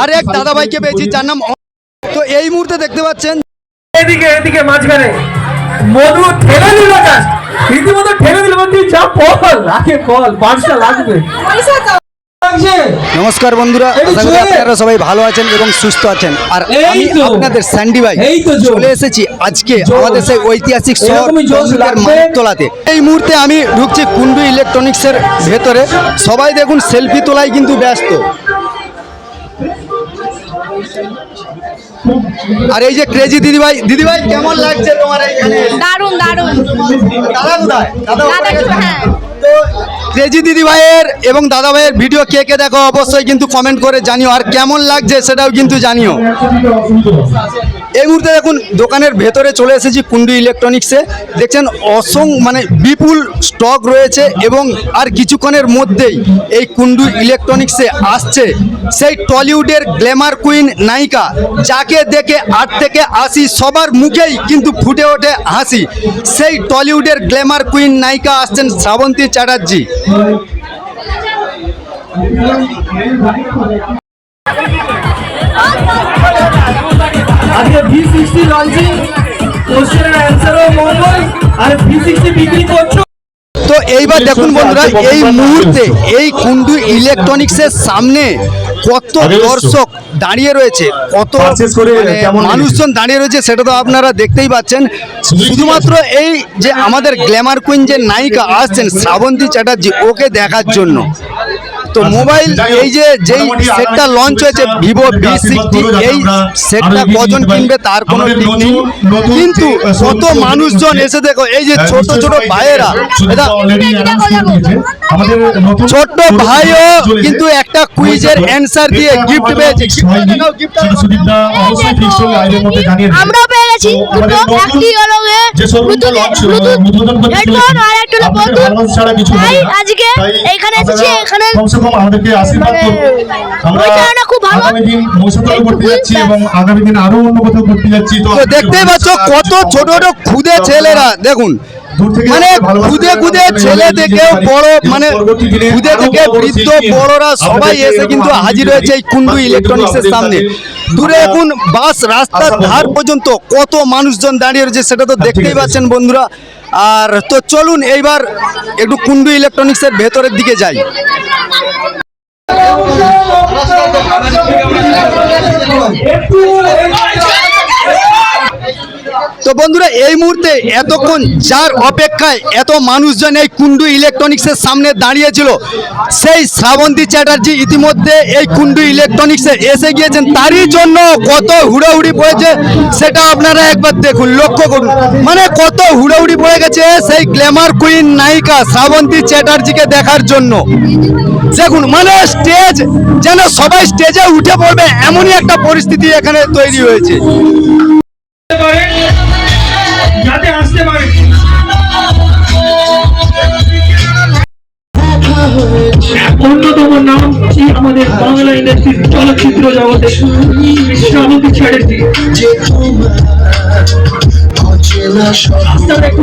আর এক দাদা ভাইকে পেয়েছি যার নাম তো এই মুহূর্তে দেখতে পাচ্ছেন এদিকে এদিকে মাঝখানে মধু ঠেলে দিল রীতিমতো ঠেলে দিল বলছি যা ফল আগে ফল পাঁচটা লাগবে নমস্কার বন্ধুরা। আপনারা সবাই ভালো আছেন এবং সুস্থ আছেন আর আমি। আপনাদের স্যান্ডি ভাই। চলে এসেছি আজকে আমাদের সেই ঐতিহাসিক শহর। মানিকতলাতে এই মুহূর্তে আমি ঢুকছি কুন্ডু ইলেকট্রনিক্সের ভেতরে সবাই দেখুন সেলফি তোলায় কিন্তু ব্যস্ত আর এই যে ক্রেজি দিদিভাই দিদিভাই কেমন লাগছে তোমার এখানে? দারুণ দারুণ দাদা কোথায় দাদা হ্যাঁ। তো ক্রেজি দিদি ভাইয়ের এবং দাদা ভাইয়ের ভিডিও কে কে দেখো অবশ্যই কিন্তু কমেন্ট করে জানিও। আর কেমন লাগছে সেটাও কিন্তু জানিও। এই মুহূর্তে দেখুন, দোকানের ভেতরে চলে এসেছি কুন্ডু ইলেকট্রনিক্সে দেখছেন, অসং মানে বিপুল স্টক রয়েছে এবং আর কিছুক্ষণের মধ্যেই এই কুন্ডু ইলেকট্রনিক্সে আসছে সেই টলিউডের গ্ল্যামার কুইন নায়িকা, যাকে দেখে আট থেকে আসি সবার মুখেই কিন্তু ফুটে ওঠে হাসি। সেই টলিউডের গ্ল্যামার কুইন নায়িকা আসছেন শ্রাবন্তী চ্যাটার্জি। সিক্সটি লঞ্চিং কোশ্চেনের অ্যান্সারও মঙ্গল আর ভি সিক্সটি বিক্রি করছ। তো এইবার দেখুন বন্ধুরা এই মুহূর্তে এই কুন্ডু ইলেকট্রনিক্সের সামনে কত দর্শক দাঁড়িয়ে রয়েছে কত মানে? মানুষজন দাঁড়িয়ে রয়েছে সেটা তো আপনারা দেখতেই পাচ্ছেন। শুধুমাত্র এই যে আমাদের গ্ল্যামার কুইন যে নায়িকা আসছেন শ্রাবন্তী চ্যাটার্জি ওকে দেখার জন্য। তো মোবাইল এই যে যেই সেটটা লঞ্চ হয়েছে ভিভো ভি সিক্সটি এই সেটটা কজন কিনবে তার কোনো ঠিক নেই। কিন্তু কত মানুষজন এসে দেখো এই যে ছোট ছোট ভাইয়েরা এটা ছোট্ট ভাইও কিন্তু একটা কুইজের অ্যান্সার দিয়ে গিফট পেয়েছে। পেয়ে গেছি একটি হলো আজকে এখানে এসেছি এখানে আমাদেরকে আশীর্বাদ মানে করুন। আমরা খুব ভালো। আগামী দিন মহিষাদল করতে যাচ্ছি এবং আগামী দিন আরও অন্য কোথাও করতে যাচ্ছি। তো দেখতেই পাচ্ছ কত ছোট ছোট খুদে ছেলেরা। দেখুন মানে খুদে খুদে ছেলে থেকেও বড় মানে খুদে থেকে বৃদ্ধ বড়রা সবাই এসে কিন্তু হাজির হয়েছে এই কুন্ডু। ইলেকট্রনিক্সের সামনে। দূরে এখন বাস রাস্তার ধার পর্যন্ত কত মানুষজন দাঁড়িয়ে রয়েছে সেটা তো দেখতেই পাচ্ছেন বন্ধুরা। আর তো চলুন এইবার একটু কুন্ডু ইলেকট্রনিক্সের ভেতরের দিকে যাই। একটু তো বন্ধুরা, এই মুহূর্তে এতক্ষণ যার অপেক্ষায় এত মানুষজন এই কুন্ডু ইলেকট্রনিক্সের সামনে দাঁড়িয়েছিল, সেই শ্রাবন্তী চ্যাটার্জি ইতিমধ্যে এই কুন্ডু ইলেকট্রনিক্সে এসে গিয়েছেন। তারই জন্য কত হুড়াহুড়ি পড়েছে সেটা আপনারা একবার দেখুন, লক্ষ্য করুন। মানে কত হুড়াহুড়ি পড়ে গেছে সেই গ্ল্যামার কুইন নায়িকা শ্রাবন্তী চ্যাটার্জিকে দেখার জন্য। দেখুন মানে স্টেজ, যেন সবাই স্টেজে উঠে পড়বে, এমনই একটা পরিস্থিতি এখানে তৈরি হয়েছে। আমাদের বাংলা ইন্ডাস্ট্রি চলচ্চিত্র জগতে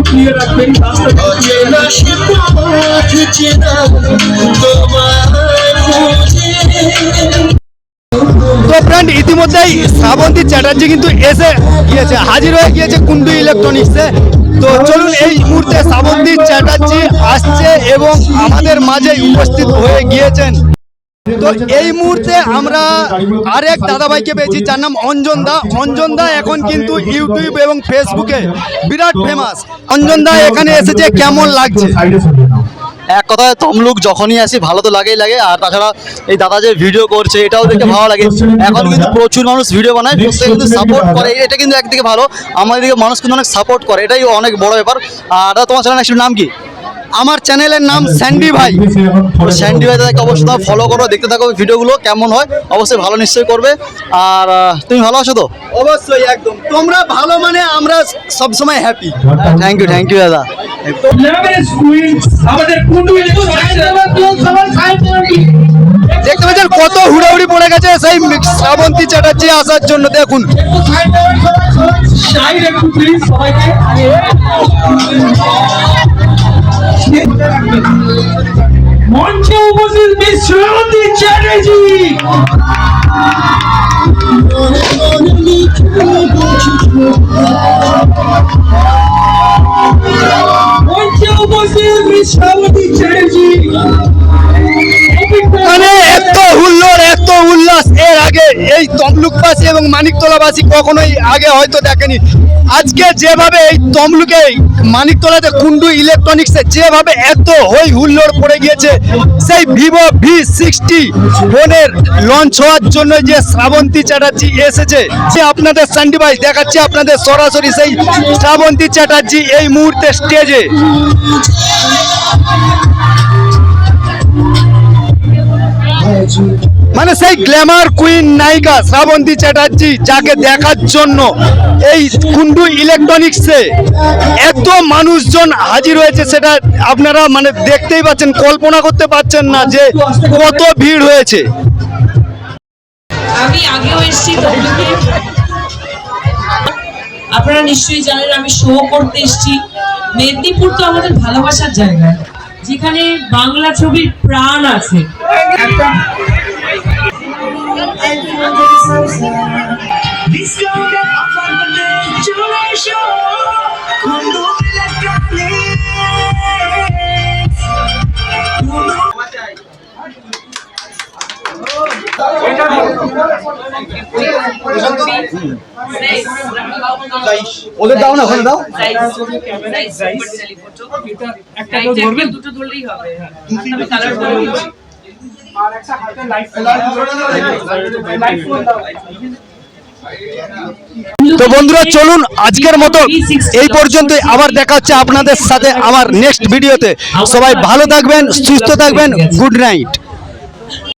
ক্লিয়ার রাখবেন তো ফ্রেন্ড ইতিমধ্যেই শ্রাবন্তী চ্যাটার্জি কিন্তু এসে গিয়েছে, হাজির হয়ে গিয়েছে কুন্ডু ইলেকট্রনিক্সে তো চলুন এই মুহূর্তে শ্রাবন্তী চ্যাটার্জি আসছে এবং আমাদের মাঝে উপস্থিত হয়ে গিয়েছেন। তো এই মুহূর্তে আমরা আরেক দাদাভাইকে পেয়েছি, যার নাম অঞ্জন দা অঞ্জন দা এখন কিন্তু ইউটিউব এবং ফেসবুকে বিরাট ফেমাস অঞ্জন দা এখানে এসেছে, কেমন লাগছে। এক কথায় তমলুক যখনই আসি, ভালো তো লাগেই লাগে। আর তাছাড়া এই দাদা যে ভিডিও করছে, এটাও দেখে ভালো লাগে। এখন কিন্তু প্রচুর মানুষ ভিডিও বানায়, প্রত্যেকে কিন্তু সাপোর্ট করে। এটা কিন্তু একদিকে ভালো আমাদের দিকে মানুষ কিন্তু অনেক সাপোর্ট করে। এটাই অনেক বড় ব্যাপার। আর তোমার চ্যানেল নাম কি? আমার চ্যানেলের নাম স্যান্ডি ভাই। স্যান্ডি ভাই দাদাকে অবশ্যই তোমরা ফলো করো দেখতে থাকো ভিডিওগুলো কেমন হয় অবশ্যই ভালো নিশ্চয়ই করবে। আর তুমি ভালো আছো তো? অবশ্যই একদম। তোমরা ভালো মানে আমরা সবসময় happy thank you thank you দাদা। দেখতে পাচ্ছেন কত হুড়াহুড়ি পড়ে গেছে সেই শ্রাবন্তী চ্যাটার্জি আসার জন্য দেখুন। সবাইকে। মঞ্চে উপস্থিত বিশ্রান্তি চ্যাটার্জি। মঞ্চে উপস্থিত বিশ্রান্তি চ্যাটার্জি। আগে এই তমলুকবাসী এবং মানিকতলাবাসী কখনোই আগে হয়তো দেখেনি। আজকে যেভাবে এই তমলুকে, মানিকতলাতে কুন্ডু ইলেকট্রনিক্সে যেভাবে এত হই হুল্লোড় পড়ে গিয়েছে, সেই ভিভো ভি সিক্সটি ফোনের লঞ্চ হওয়ার জন্য যে শ্রাবন্তী চ্যাটার্জি এসেছে যে আপনাদের সান্ডি ভাই দেখাচ্ছে আপনাদের সরাসরি সেই শ্রাবন্তী চ্যাটার্জি এই মুহূর্তে স্টেজে মানে সেই গ্ল্যামার কুইন নায়িকা শ্রাবন্তী চ্যাটার্জি, যাকে দেখার জন্য এই কুন্ডু ইলেকট্রনিক্সে এত মানুষজন হাজির হয়েছে, সেটা আপনারা মানে দেখতেই পাচ্ছেন, কল্পনা করতে পারছেন না যে কত ভিড় হয়েছে। আমি আগেও এসেছি আপনারা নিশ্চয়ই জানেন, আমি শো করতে এসেছি। মেদিনীপুর তো আমাদের ভালোবাসার জায়গা। যেখানে বাংলা ছবির প্রাণ আছে। একটা ওদের দাও না ওখানে দাও দুটো ধরলেই হবে আমি কালার করে দিচ্ছি তো বন্ধুরা, চলুন আজকের মতো এই পর্যন্তই। আবার দেখা হচ্ছে আপনাদের সাথে আমার নেক্সট ভিডিওতে সবাই ভালো থাকবেন, সুস্থ থাকবেন গুড নাইট